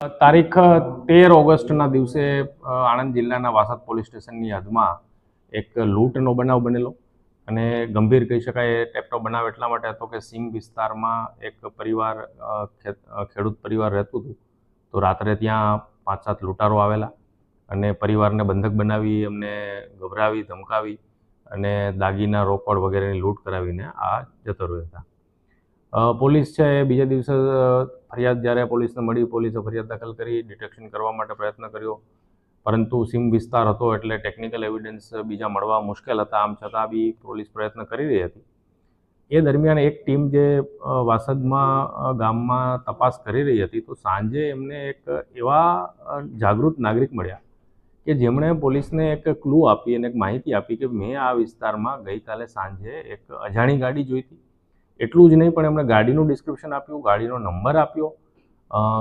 તારીખ તેર ઓગસ્ટના દિવસે આણંદ જિલ્લાના વાસદ પોલીસ સ્ટેશનની હદમાં એક લૂંટનો બનાવ બનેલો. અને ગંભીર કહી શકાય એ ટાઈપનો બનાવ એટલા માટે હતો કે સિંગ વિસ્તારમાં એક પરિવાર ખેડૂત પરિવાર રહેતું હતું. તો રાત્રે ત્યાં પાંચ સાત લૂંટારો આવેલા અને પરિવારને બંધક બનાવી, એમને ગભરાવી, ધમકાવી અને દાગીના રોકડ વગેરેની લૂંટ કરાવીને આ જતો રહ્યો હતા. પોલીસ છે એ બીજા દિવસે ફરિયાદ જ્યારે પોલીસને મળી, પોલીસે ફરિયાદ દાખલ કરી, ડિટેક્શન કરવા માટે પ્રયત્ન કર્યો. પરંતુ સીમ વિસ્તાર હતો એટલે ટેકનિકલ એવિડન્સ બીજા મળવા મુશ્કેલ હતા. આમ છતાં બી પોલીસ પ્રયત્ન કરી રહી હતી. એ દરમિયાન એક ટીમ જે વાસદમાં ગામમાં તપાસ કરી રહી હતી, તો સાંજે એમને એક એવા જાગૃત નાગરિક મળ્યા કે જેમણે પોલીસને એક ક્લુ આપી અને એક માહિતી આપી કે મેં આ વિસ્તારમાં ગઈકાલે સાંજે એક અજાણી ગાડી જોઈ હતી. એટલું જ નહીં, પણ એમણે ગાડીનું ડિસ્ક્રિપ્શન આપ્યું, ગાડીનો નંબર આપ્યો.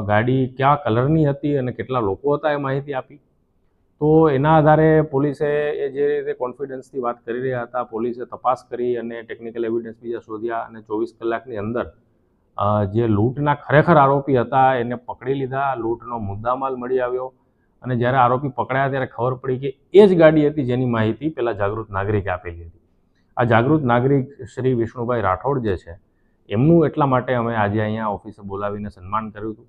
ગાડી કયા કલરની હતી અને કેટલા લોકો હતા એ માહિતી આપી. તો એના આધારે પોલીસે એ જે રીતે કોન્ફિડન્સથી વાત કરી રહ્યા હતા, પોલીસે તપાસ કરી અને ટેકનિકલ એવિડન્સ બીજા શોધ્યા અને ચોવીસ કલાકની અંદર જે લૂંટના ખરેખર આરોપી હતા, એને પકડી લીધા, લૂંટનો મુદ્દામાલ મળી આવ્યો. અને જ્યારે આરોપી પકડાયા ત્યારે ખબર પડી કે એ જ ગાડી હતી જેની માહિતી પેલા જાગૃત નાગરિકે આપેલી હતી. આ જાગૃત નાગરિક શ્રી વિષ્ણુભાઈ રાઠોડ જે છે, એમનું એટલા માટે અમે આજે અહીંયા ઓફિસે બોલાવીને સન્માન કર્યું હતું.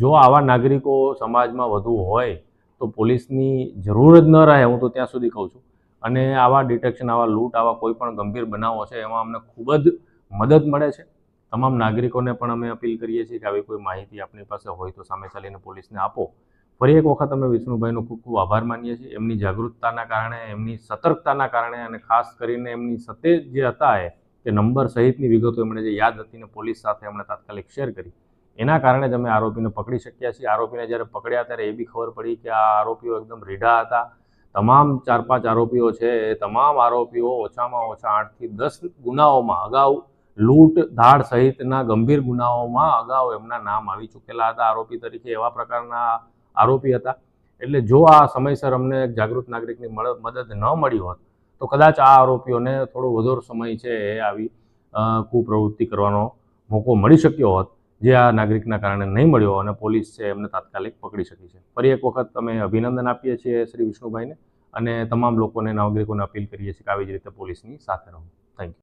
જો આવા નાગરિકો સમાજમાં વધુ હોય તો પોલીસની જરૂર જ ન રહે, હું તો ત્યાં સુધી કહું છું. અને આવા ડિટેક્શન, આવા લૂંટ, આવા કોઈ પણ ગંભીર બનાવો છે એમાં અમને ખૂબ જ મદદ મળે છે. તમામ નાગરિકોને પણ અમે અપીલ કરીએ છીએ કે આવી કોઈ માહિતી આપણી પાસે હોય તો સામે ચાલીને પોલીસને આપો. ફરી એક વખત અમે વિષ્ણુભાઈનો ખૂબ ખૂબ આભાર માનીએ છીએ. એમની જાગૃતતાના કારણે, એમની સતર્કતાના કારણે અને ખાસ કરીને એમની સતે જે હતા એ કે નંબર સહિતની વિગતો એમણે જે યાદ હતી ને પોલીસ સાથે એમણે તાત્કાલિક શેર કરી. એના કારણે જ અમે આરોપીને પકડી શક્યા છીએ. આરોપીને જ્યારે પકડ્યા ત્યારે એ બી ખબર પડી કે આ આરોપીઓ એકદમ રીઢા હતા. તમામ ચાર પાંચ આરોપીઓ છે એ તમામ આરોપીઓ ઓછામાં ઓછા આઠથી દસ ગુનાઓમાં અગાઉ લૂંટ, ધાડ સહિતના ગંભીર ગુનાઓમાં અગાઉ એમના નામ આવી ચૂકેલા હતા. આરોપી તરીકે એવા પ્રકારના આરોપી હતા. એટલે જો આ સમયસર અમને જાગૃત નાગરિકની મદદ ન મળી હોત, તો કદાચ આ આરોપીઓને થોડો વધુ સમય છે એ આવી કુપ્રવૃત્તિ કરવાનો મોકો મળી શક્યો હોત, જે આ નાગરિકના કારણે નહીં મળ્યો અને પોલીસ છે એમને તાત્કાલિક પકડી શકી છે. ફરી એક વખત અમે અભિનંદન આપીએ છીએ શ્રી વિષ્ણુભાઈને અને તમામ લોકોને નાગરિકોને અપીલ કરીએ છીએ કે આવી જ રીતે પોલીસની સાથે રહો. Thank you